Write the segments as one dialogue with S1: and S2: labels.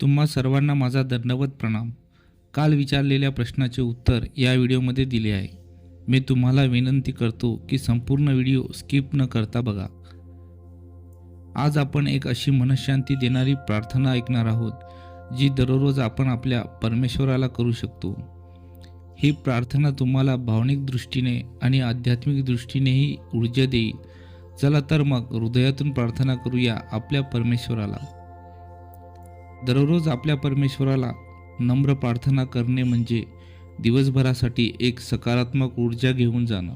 S1: तुम्हा सर्वांना माझा दंडवत प्रणाम. काल विचारलेल्या प्रश्नाचे उत्तर या व्हिडिओमध्ये दिले आहे. मी तुम्हाला विनंती करतो की संपूर्ण व्हिडिओ स्किप न करता बघा. आज आपण एक अशी मनशांती देणारी प्रार्थना ऐकणार आहोत जी दररोज आपण आपल्या परमेश्वराला करू शकतो. ही प्रार्थना तुम्हाला भावनिक दृष्टीने आणि आध्यात्मिक दृष्टीनेही ऊर्जा देईल. चला तर मग हृदयातून प्रार्थना करूया आपल्या परमेश्वराला. दररोज आपल्या परमेश्वराला नम्र प्रार्थना करणे म्हणजे दिवसभरासाठी एक सकारात्मक ऊर्जा घेऊन जाणं.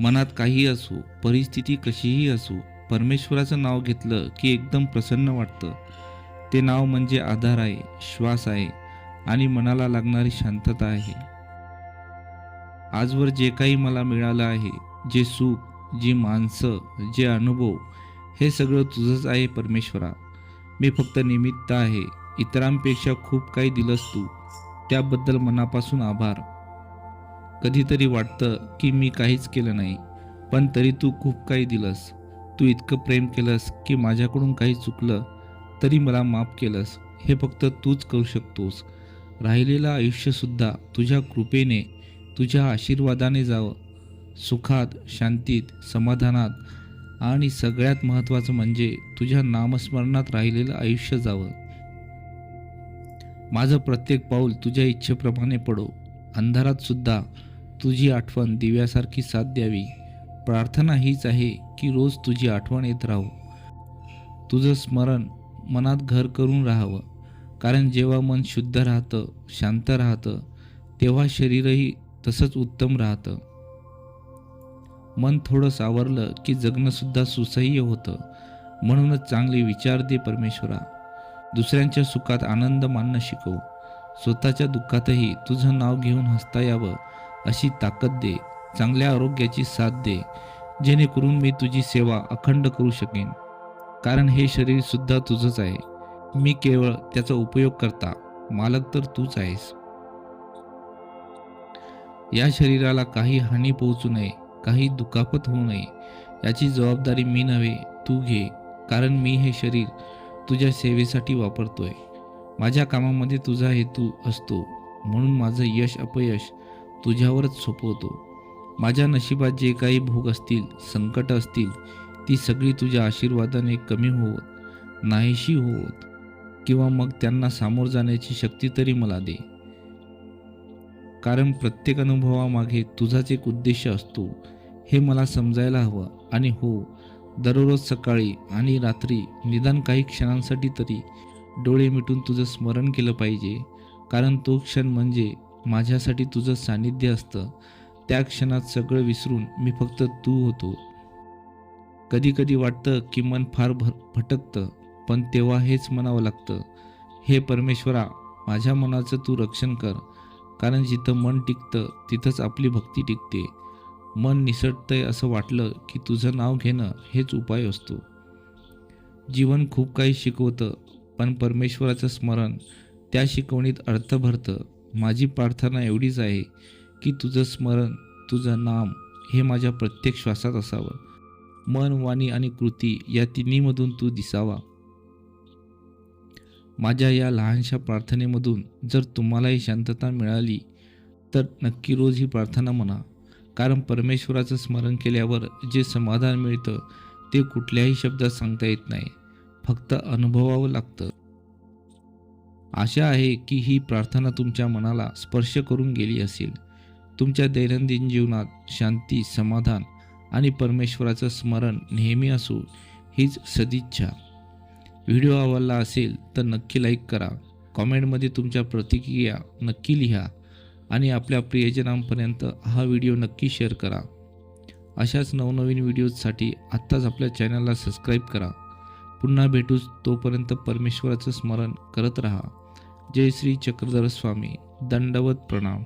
S1: मनात काही असो परिस्थिती कशीही असो परमेश्वराचं नाव घेतलं की एकदम प्रसन्न वाटतं. ते नाव म्हणजे आधार आहे श्वास आहे आणि मनाला लागणारी शांतता आहे. आजवर जे काही मला मिळालं आहे जे सुख जी माणसं जे अनुभव हे सगळं तुझंच आहे परमेश्वरा. मी फक्त निमित्त आहे. इतरांपेक्षा खूप काही दिलंस तू. त्याबद्दल मनापासून आभार. कधीतरी वाटतं की मी काहीच केलं नाही पण तरी तू खूप काही दिलंस. तू इतकं प्रेम केलंस की माझ्याकडून काही चुकलं तरी मला माफ केलंस. हे फक्त तूच करू शकतोस. राहिलेलं आयुष्यसुद्धा तुझ्या कृपेने तुझ्या आशीर्वादाने जावं. सुखात शांतीत समाधानात आणि सगळ्यात महत्त्वाचं म्हणजे तुझ्या नामस्मरणात राहिलेलं आयुष्य जावं. माझं प्रत्येक पाऊल तुझ्या इच्छेप्रमाणे पडो. अंधारात सुद्धा तुझी आठवण दिव्यासारखी साथ द्यावी. प्रार्थना हीच आहे की रोज तुझी आठवण येत राहू. तुझं स्मरण मनात घर करून राहावं. कारण जेव्हा मन शुद्ध राहतं शांत राहतं तेव्हा शरीरही तसंच उत्तम राहतं. मन थोडं सावरलं की जगणंसुद्धा सुसह्य होतं. म्हणूनच चांगले विचार दे परमेश्वरा. दुसऱ्यांच्या सुखात आनंद मानणं शिकव. स्वतःच्या दुःखातही तुझं नाव घेऊन हसता यावं अशी ताकद दे. चांगल्या आरोग्याची साथ दे जेणेकरून मी तुझी सेवा अखंड करू शकेन. कारण हे शरीर सुद्धा तुझंच आहे. मी केवळ त्याचा उपयोग करता मालक तर तूच आहेस. या शरीराला काही हानी पोहोचू नये. काही दुखापत होऊ नये. याची जबाबदारी मी नव्हे तू घे कारण मी हे शरीर तुझ्या सेवेसाठी वापरतोय. माझ्या कामामध्ये तुझा हेतू असतो म्हणून माझं यश अपयश तुझ्यावरच सोपवतो. माझ्या नशिबात जे काही भोग असतील संकट असतील ती सगळी तुझ्या आशीर्वादाने कमी होत नाहीशी होत किंवा मग त्यांना सामोर जाण्याची शक्ती तरी मला दे. कारण प्रत्येक अनुभवामागे तुझाच एक उद्देश असतो. हे मला समजायला हवं. आणि हो दररोज सकाळी आणि रात्री निदान काही क्षणांसाठी तरी डोळे मिटून तुझं स्मरण केलं पाहिजे. कारण तो क्षण म्हणजे माझ्यासाठी तुझं सानिध्य असतं. त्या क्षणात सगळं विसरून मी फक्त तू होतो. कधी कधी वाटतं की मन फार भर भटकतं पण तेव्हा हेच म्हणावं लागतं. हे परमेश्वरा माझ्या मनाचं तू रक्षण कर. कारण जिथं मन टिकतं तिथंच आपली भक्ती टिकते. मन निसटतंय असं वाटलं की तुझं नाव घेणं हेच उपाय असतो. जीवन खूप काही शिकवतं पण परमेश्वराचं स्मरण त्या शिकवणीत अर्थ भरतं माझी प्रार्थना एवढीच आहे की तुझं स्मरण तुझं नाम हे माझ्या प्रत्येक श्वासात असावं. मन वाणी आणि कृती या तिन्हीमधून तू दिसावा. माझ्या या लहानशा प्रार्थनेमधून जर तुम्हालाही शांतता मिळाली तर नक्की रोज ही प्रार्थना म्हणा. कारण परमेश्वराचं स्मरण केल्यावर जे समाधान मिळतं ते कुठल्याही शब्दात सांगता येत नाही. फक्त अनुभवावं लागतं. आशा आहे की ही प्रार्थना तुमच्या मनाला स्पर्श करून गेली असेल. तुमच्या दैनंदिन जीवनात शांती समाधान आणि परमेश्वराचं स्मरण नेहमी असो हीच सदिच्छा. व्हिडिओ आवडला असेल तर नक्की लाईक करा. कॉमेंटमध्ये तुमच्या प्रतिक्रिया नक्की लिहा आणि आपल्या प्रियजनांपर्यंत हा व्हिडिओ नक्की शेअर करा. अशाच नवनवीन व्हिडिओजसाठी आत्ताच आपल्या चॅनलला सबस्क्राईब करा. पुन्हा भेटूच तोपर्यंत परमेश्वराचं स्मरण करत रहा. जय श्री चक्रधर स्वामी दंडवत प्रणाम.